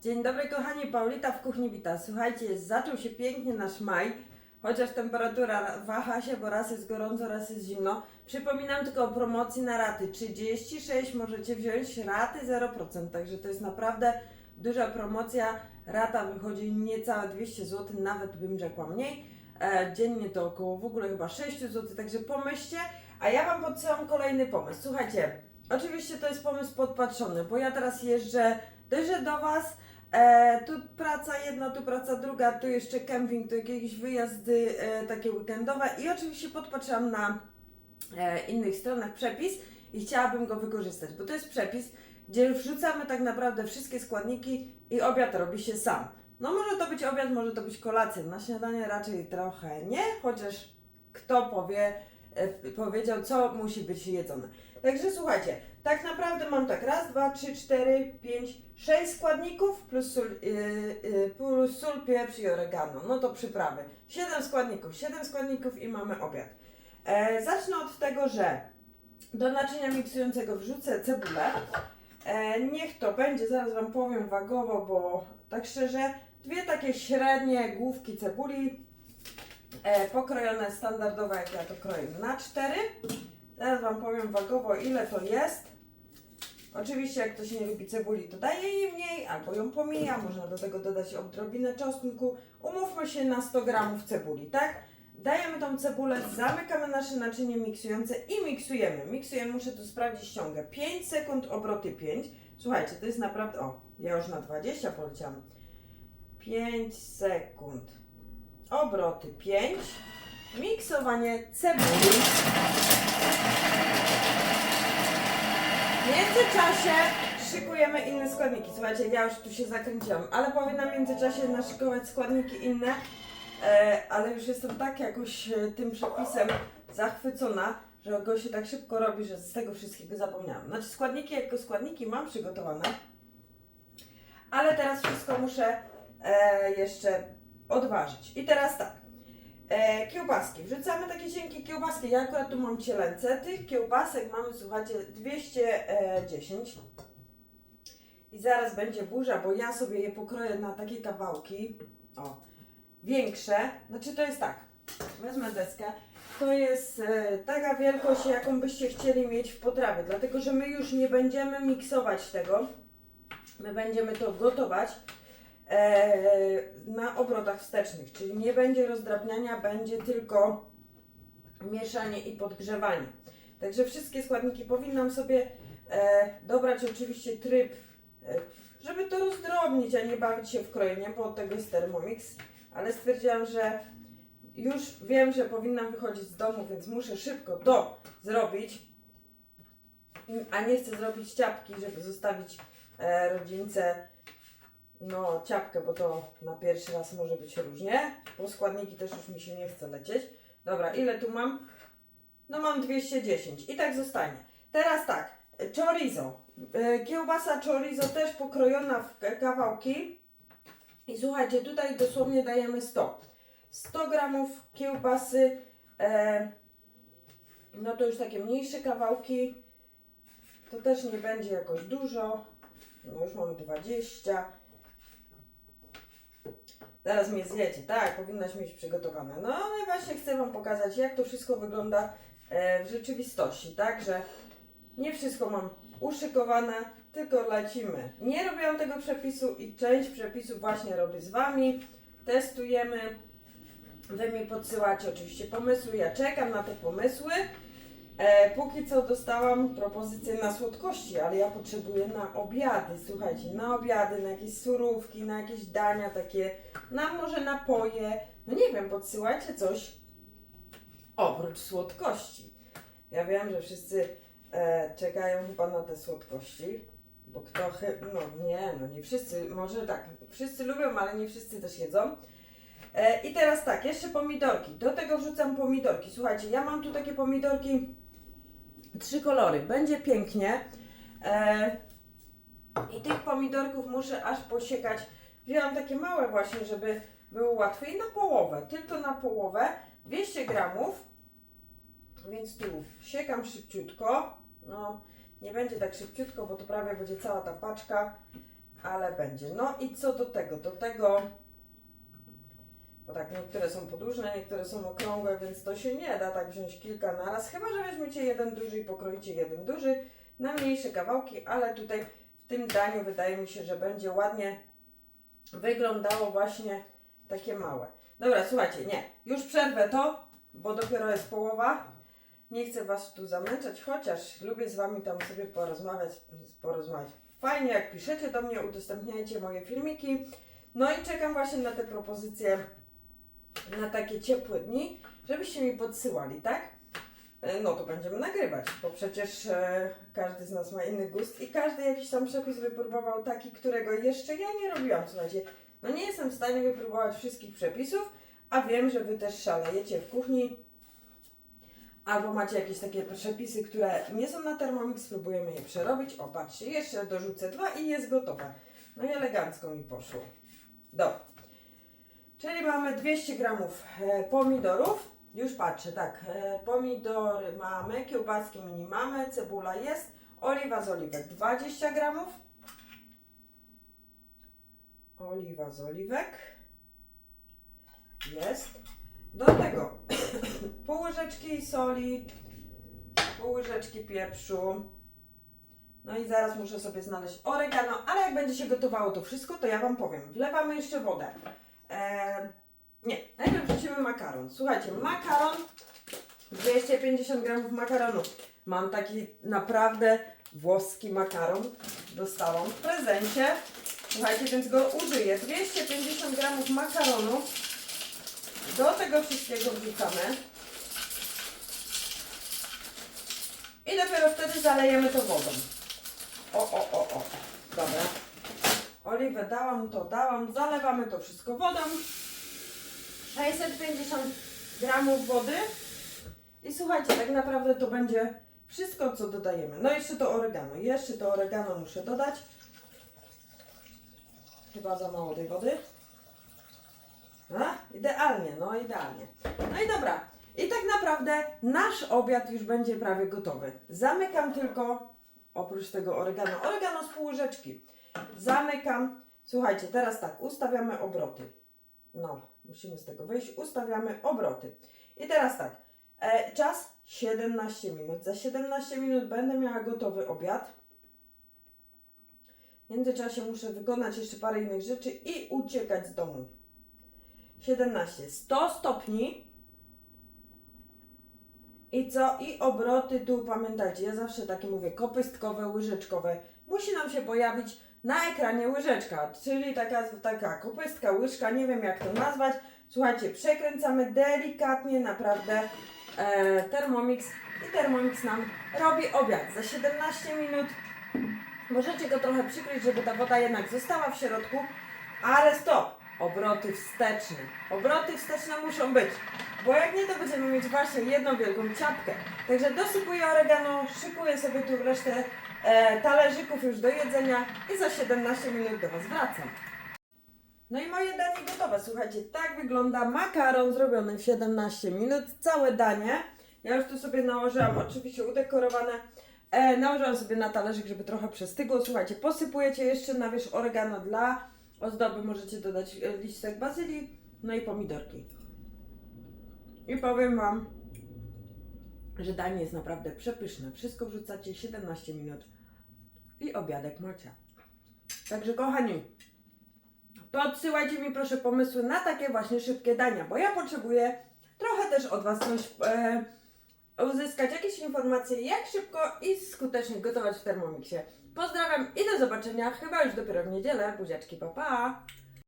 Dzień dobry kochani, Paulita w kuchni wita. Słuchajcie, zaczął się pięknie nasz maj, chociaż temperatura waha się, bo raz jest gorąco, raz jest zimno. Przypominam tylko o promocji na raty 36, możecie wziąć raty 0%, także to jest naprawdę duża promocja. Rata wychodzi niecałe 200 zł, nawet bym rzekła mniej. E, dziennie to około w ogóle chyba 6 zł, także pomyślcie. A ja Wam podsyłam kolejny pomysł. Słuchajcie, oczywiście to jest pomysł podpatrzony, bo ja teraz jeżdżę, dojeżdżę do Was, e, tu praca jedna, tu praca druga, tu jeszcze kemping, tu jakieś wyjazdy e, takie weekendowe i oczywiście podpatrzyłam na e, innych stronach przepis i chciałabym go wykorzystać, bo to jest przepis, gdzie wrzucamy tak naprawdę wszystkie składniki i obiad robi się sam. No może to być obiad, może to być kolacja, na śniadanie raczej trochę nie, chociaż kto powie, powiedział, co musi być jedzone. Także słuchajcie, tak naprawdę mam tak, raz, dwa, trzy, cztery, pięć, sześć składników plus sól, yy, yy, plus sól, pieprz i oregano, no to przyprawy. Siedem składników, siedem składników i mamy obiad. E, zacznę od tego, że do naczynia miksującego wrzucę cebulę. E, niech to będzie, zaraz Wam powiem wagowo, bo tak szczerze, dwie takie średnie główki cebuli, e, pokrojone standardowo, jak ja to kroję, na cztery. Zaraz Wam powiem wagowo, ile to jest. Oczywiście, jak ktoś nie lubi cebuli, to daje jej mniej, albo ją pomija. Można do tego dodać odrobinę czosnku. Umówmy się na 100 gramów cebuli, tak? Dajemy tą cebulę, zamykamy nasze naczynie miksujące i miksujemy. Miksujemy, muszę tu sprawdzić ściągę. 5 sekund, obroty 5. Słuchajcie, to jest naprawdę. O, ja już na 20 poleciałam. 5 sekund, obroty 5. Miksowanie cebuli. W międzyczasie szykujemy inne składniki. Słuchajcie, ja już tu się zakręciłam, ale powinnam w międzyczasie naszykować składniki inne, e, ale już jestem tak jakoś e, tym przepisem zachwycona, że go się tak szybko robi, że z tego wszystkiego zapomniałam. Znaczy składniki jako składniki mam przygotowane, ale teraz wszystko muszę e, jeszcze odważyć. I teraz tak. E, kiełbaski. Wrzucamy takie cienkie kiełbaski. Ja akurat tu mam cielęce. Tych kiełbasek mamy, słuchajcie, 210. I zaraz będzie burza, bo ja sobie je pokroję na takie kawałki. O, większe. Znaczy to jest tak. Wezmę deskę. To jest e, taka wielkość, jaką byście chcieli mieć w potrawie. Dlatego, że my już nie będziemy miksować tego. My będziemy to gotować na obrotach wstecznych, czyli nie będzie rozdrabniania, będzie tylko mieszanie i podgrzewanie. Także wszystkie składniki powinnam sobie e, dobrać oczywiście tryb, e, żeby to rozdrobnić, a nie bawić się w krojenie, bo od tego jest Thermomix, ale stwierdziłam, że już wiem, że powinnam wychodzić z domu, więc muszę szybko to zrobić, a nie chcę zrobić ciapki, żeby zostawić e, rodzince no, ciapkę, bo to na pierwszy raz może być różnie. Po składniki też już mi się nie chce lecieć. Dobra, ile tu mam? No mam 210 i tak zostanie. Teraz tak, chorizo. E, Kiełbasa chorizo też pokrojona w kawałki. I słuchajcie, tutaj dosłownie dajemy 100. 100 gramów kiełbasy, e, no to już takie mniejsze kawałki. To też nie będzie jakoś dużo. No już mamy 20. Zaraz mnie zjecie, tak, powinnaś mieć przygotowane. No ale właśnie chcę Wam pokazać, jak to wszystko wygląda e, w rzeczywistości, tak, że nie wszystko mam uszykowane, tylko lecimy. Nie robiłam tego przepisu i część przepisów właśnie robię z Wami. Testujemy. Wy mi podsyłacie oczywiście pomysły, ja czekam na te pomysły. E, póki co dostałam propozycję na słodkości, ale ja potrzebuję na obiady, słuchajcie, na obiady, na jakieś surówki, na jakieś dania takie, na może napoje, no nie wiem, podsyłajcie coś oprócz słodkości. Ja wiem, że wszyscy e, czekają chyba na te słodkości, bo kto, chy- no nie, no nie wszyscy, może tak, wszyscy lubią, ale nie wszyscy też jedzą. E, I teraz tak, jeszcze pomidorki. Do tego wrzucam pomidorki. Słuchajcie, ja mam tu takie pomidorki, trzy kolory. Będzie pięknie. E, I tych pomidorków muszę aż posiekać. Wzięłam takie małe właśnie, żeby było łatwiej. Na połowę, tylko na połowę. 200 gramów. Więc tu siekam szybciutko. No, nie będzie tak szybciutko, bo to prawie będzie cała ta paczka. ale będzie. No i co do tego? Do tego, bo tak niektóre są podłużne, niektóre są okrągłe, więc to się nie da tak wziąć kilka na raz, chyba że weźmiecie jeden duży i pokroicie jeden duży na mniejsze kawałki, ale tutaj w tym daniu wydaje mi się, że będzie ładnie wyglądało właśnie takie małe. Dobra, słuchajcie, nie, już przerwę to, bo dopiero jest połowa. Nie chcę Was tu zamęczać, chociaż lubię z Wami tam sobie porozmawiać, porozmawiać. Fajnie, jak piszecie do mnie, udostępniajcie moje filmiki. No i czekam właśnie na te propozycje na takie ciepłe dni, żebyście mi podsyłali, tak? E, No to będziemy nagrywać, bo przecież e, każdy z nas ma inny gust i każdy jakiś tam przepis wypróbował taki, którego jeszcze ja nie robiłam. Słuchajcie, no nie jestem w stanie wypróbować wszystkich przepisów, a wiem, że Wy też szalejecie w kuchni. Albo macie jakieś takie przepisy, które nie są na Thermomix, spróbujemy je przerobić. O, patrzcie, jeszcze dorzucę dwa i jest gotowe. No i elegancko mi poszło. Dobra. Czyli mamy 200 gramów e, pomidorów. Już patrzę, tak. E, pomidory mamy, kiełbaski mini mamy, cebula jest, oliwa z oliwek 20 gramów. Oliwa z oliwek. Jest. Do tego pół łyżeczki soli, pół łyżeczki pieprzu. No i zaraz muszę sobie znaleźć oregano, ale jak będzie się gotowało to wszystko, to ja Wam powiem. Wlewamy jeszcze wodę. Nie, najpierw wrzucimy makaron. Słuchajcie, makaron, 250 gramów makaronu. Mam taki naprawdę włoski makaron. Dostałam w prezencie. Słuchajcie, więc go użyję. 250 gramów makaronu. Do tego wszystkiego wrzucamy. I dopiero wtedy zalejemy to wodą. O, o. Oliwę dałam, to dałam. Zalewamy to wszystko wodą. 650 gramów wody. I słuchajcie, tak naprawdę to będzie wszystko, co dodajemy. No jeszcze to oregano. Jeszcze to oregano muszę dodać. Chyba za mało tej wody. Idealnie, no idealnie. No i dobra. I tak naprawdę nasz obiad już będzie prawie gotowy. Zamykam tylko, oprócz tego oregano, oregano z pół łyżeczki. Zamykam. Słuchajcie, teraz tak, ustawiamy obroty. No, musimy z tego wyjść. Ustawiamy obroty. I teraz tak, e, czas 17 minut. Za 17 minut będę miała gotowy obiad. W międzyczasie muszę wykonać jeszcze parę innych rzeczy i uciekać z domu. 17. 100 stopni. I co? I obroty tu, pamiętajcie, ja zawsze takie mówię, kopystkowe, łyżeczkowe. Musi nam się pojawić na ekranie łyżeczka, czyli taka, taka kopystka, łyżka, nie wiem jak to nazwać. Słuchajcie, przekręcamy delikatnie, naprawdę e, Thermomix i Thermomix nam robi obiad za 17 minut. Możecie go trochę przykryć, żeby ta woda jednak została w środku, ale stop! Obroty wsteczne. Obroty wsteczne muszą być, bo jak nie, to będziemy mieć właśnie jedną wielką ciapkę. Także dosypuję oregano, szykuję sobie tu resztę e, talerzyków już do jedzenia i za 17 minut do Was wracam. No i moje danie gotowe. Słuchajcie, tak wygląda makaron zrobiony w 17 minut. Całe danie. Ja już tu sobie nałożyłam, oczywiście udekorowane. E, nałożyłam sobie na talerzyk, żeby trochę przestygło. Słuchajcie, posypujecie jeszcze na wierzch oregano dla ozdoby. Możecie dodać e, listek bazylii, no i pomidorki. I powiem Wam, że danie jest naprawdę przepyszne. Wszystko wrzucacie 17 minut i obiadek macie. Także kochani, podsyłajcie mi proszę pomysły na takie właśnie szybkie dania, bo ja potrzebuję trochę też od Was coś e, uzyskać, jakieś informacje, jak szybko i skutecznie gotować w Thermomixie. Pozdrawiam i do zobaczenia chyba już dopiero w niedzielę. Buziaczki, pa pa!